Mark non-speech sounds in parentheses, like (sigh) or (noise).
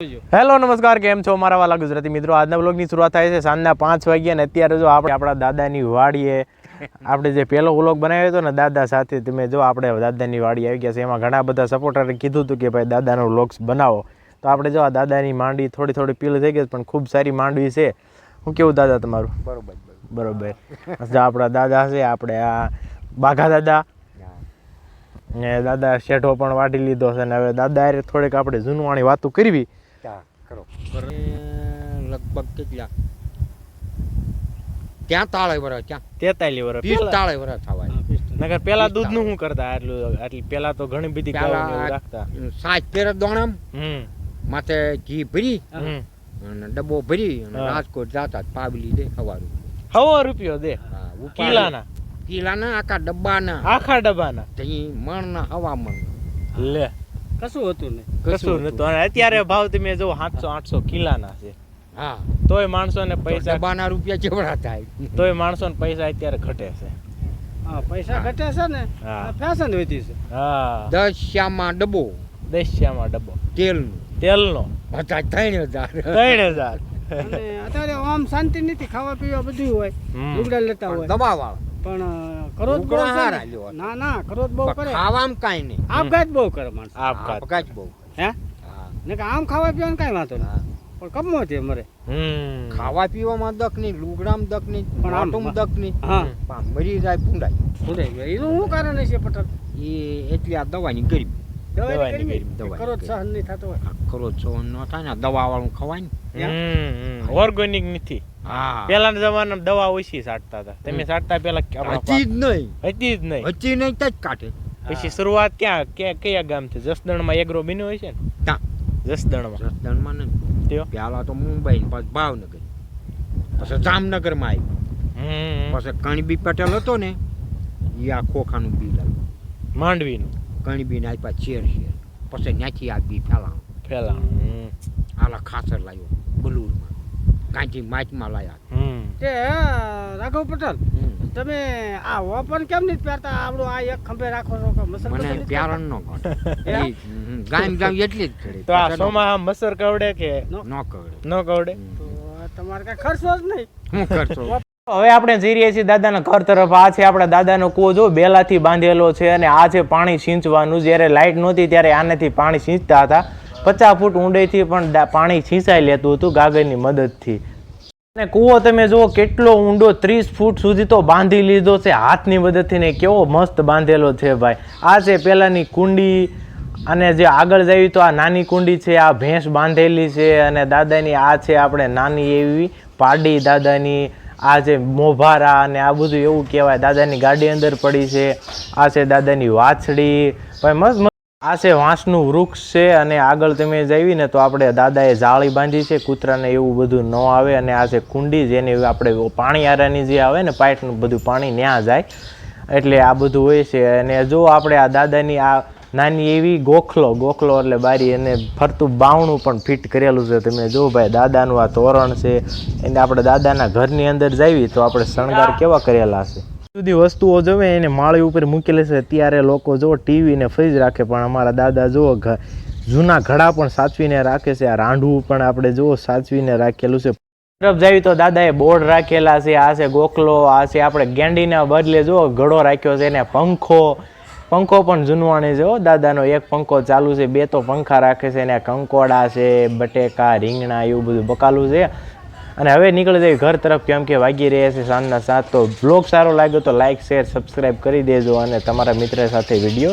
Hello નમસ્કાર કેમ છો મારા વાલા ગુજરાતી મિત્રો? આજના બ્લોગની શરૂઆત થાય છે સાંજના પાંચ વાગ્યા ને અત્યારે જો આપણે આપણા દાદાની વાડીએ આપણે જે પહેલો વ્લોગ બનાવ્યો હતો ને દાદા સાથે તમે જો આપણે દાદાની વાડી આવી ગયા છે એમાં ઘણા બધા સપોર્ટરે કીધું હતું કે ભાઈ દાદાનો વ્લોગ્સ બનાવો. તો આપણે જો આ દાદાની માંડવી થોડી થોડી પીલ થઈ ગઈ પણ ખૂબ સારી માંડવી છે. હું કેવું દાદા તમારું? બરોબર બરોબર. જો આપણા દાદા છે આપણે આ બાઘા દાદા. ને દાદા શેઠો પણ વાટી લીધો છે ને હવે દાદા થોડીક આપણે જૂનવાણી વાતો કરવી. કરો. લગભગ કેટલા? ત્યાં તાળે વરસ? ત્યાં તેતાલી વર્ષ પીસ તાળે વરસ થવાય. નગર પેલા દૂધનું શું કરતા? આટલું આટલી પેલા તો ઘણી બધી રાખતા. સાત પેર દોણમ. માથે ઘી ભરી અને ડબ્બો ભરી અને રાજકોટ જાતા પાવલી દે ખવાનું હવો રૂપિયો દે. કિલાના. કિલાના આખા ડબ્બાના. આખા ડબ્બાના. તઈ મણના હવા મણ લે. કશું હતું નહીં. કશું નતું અને અત્યારે ભાવ તમે જો સાતસો આઠસો કિલાના છે. હા. તોય માણસો ને પૈસા બાના રૂપિયા કેવડા થાય? તોય માણસો ને પૈસા અત્યારે ઘટે છે. હા પૈસા ઘટે છે ને. ફેશન વધી છે. હા. દસ શ્યામાં ડબ્બો. દસ્યામાં ડબ્બો. તેલ તેલનો. હતા ત્રણ હજાર. ત્રણ હજાર. અત્યારે આમ શાંતિ નથી ખાવા પીવા બધું હોય લુગડા લેતા હોય. દબા વાળા પણ અ, ખરોચ બહુ હારા ના ના ખરોચ બહુ કરે. ખાવામ કાંઈ નહીં. આપઘાત બહુ કરે માણસ. આપઘાત આપઘાત બહુ હે? ને કે આમ ખાવા પીવાનું કાઈ વાંધો નહીં. પણ કમો છે મરે ખાવા પીવામાં દક નહીં લુગડામ દક નહીં પણ આટુમ દક નહીં. હા. મરી જાય પૂંડાય ભૂલાઈ એનું શું કારણ છે પટેલ એ એટલી આ દવાની ગરીબ. દવાની દવાની ગરમી? ગરમી, દવાની ખરોચ ગરમી. સહન નહીં થતો હોય. આ સહન ન થાય ને દવા વાળું ખવાય ને. ઓર્ગેનિક નથી. હા. પેલાના જમાનામાં દવા ઓછી સાટતા હતા. તમે સાટતા પેલા આપણા જ નહીં. હતી જ નહીં. હચી નહીં તો જ કાઢે. પછી શરૂઆત ક્યાં કે કયા ગામથી જસદણમાં એગ્રો બન્યો હોય છે ને? ત્યાં જસદણમાં. જસદણમાં નહીં. ત્યો પેલા તો મુંબઈ ને પછી ભાવનગર. પછી જામનગરમાં આવી હમ. પછી કણબી પટેલ હતો ને એ આ ખોખાનું બી લાવ્યું માંડવીનું. કણબીને આપ્યા ચેર શેર પછી ત્યાંથી આ બી ફેલાણું. ફેલાણું. આલા ખાસર લાવ્યો બલુરમાં. કાંઠી માચમાં લાયા. તે રાઘવ પટેલ તમે આ ઓપન કેમ નથી પહેરતા? આપણું આ એક ખંભે રાખો છો કે મને પ્યારણ નો? (laughs) ગામ ગામ એટલી જ તો આ સોમાં મસર કવડે કે? ન કવડે. નો કવડે? તો તમારે કઈ ખર્ચો જ નહીં. હું કરશો હવે આપણે જઈ રહ્યા છીએ દાદાના ઘર તરફ. આ છે આપણા દાદાનો કૂવો. જો બેલાથી બાંધેલો છે અને આ છે પાણી સિંચવાનું જ્યારે લાઇટ નહોતી ત્યારે આનાથી પાણી સિંચતા હતા. પચાસ ફૂટ ઊંડેથી પણ પાણી સિંચાઈ લેતું હતું ગાગરની મદદથી. અને કૂવો તમે જુઓ કેટલો ઊંડો, ત્રીસ ફૂટ સુધી તો બાંધી લીધો છે. હાથની મદદથી ને કેવો મસ્ત બાંધેલો છે ભાઈ. આ છે પહેલાંની કુંડી અને જે આગળ જઈએ તો આ નાની કુંડી છે, આ ભેંસ બાંધેલી છે અને દાદાની આ છે આપણે નાની એવી પાડી દાદાની આ જે મોભારા અને આ બધું એવું કહેવાય, દાદાની ગાડી અંદર પડી છે, આ છે દાદાની વાછડી. ભાઈ, મસ્ત આ છે વાંસનું વૃક્ષ છે અને આગળ તમે જઈએ ને તો આપણે દાદાએ જાળી બાંધી છે, કૂતરાને એવું બધું ન આવે અને આ છે કુંડી જેની આપણે પાણી આરાની જે આવે ને પાઇપનું બધું પાણી ન્યા જાય. એટલે આ બધું હોય છે અને જો આપણે આ દાદાની આ નાની એવી ગોખલો ગોખલો એટલે બારી અને ફરતું બાવણું પણ ફિટ કરેલું છે. તમે જો ભાઈ દાદાનું આ તોરણ છે. એને આપણે દાદાના ઘરની અંદર જઈએ તો આપણે શણગાર કેવા કરેલા છે? સુધી વસ્તુઓ જોવે એને માળી ઉપર મૂકેલી છે. ત્યારે લોકો જો ટીવી ને ફ્રીજ રાખે પણ અમારા દાદા જો જૂના ઘડા પણ સાચવીને રાખે છે. આ રાંઢવું પણ આપણે જો સાચવીને રાખેલું છે. તરફ જાવી તો દાદાએ બોર્ડ રાખેલા છે. આ છે ગોખલો આ છે આપણે ગેંડીના બદલે જો ઘડો રાખ્યો છે એને પંખો પંખો પણ જૂનવાણી છે હો. દાદાનો એક પંખો ચાલુ છે, બે તો પંખા રાખે છે ને કંકોડા છે, બટેકા, રીંગણા એવું બધું બકાલું છે. અને હવે નીકળી જાય ઘર તરફ કેમ કે વાગી રહ્યા છે સાંજના સાત. તો બ્લોગ સારો લાગ્યો તો લાઇક શેર સબસ્ક્રાઈબ કરી દેજો અને તમારા મિત્ર સાથે વીડિયો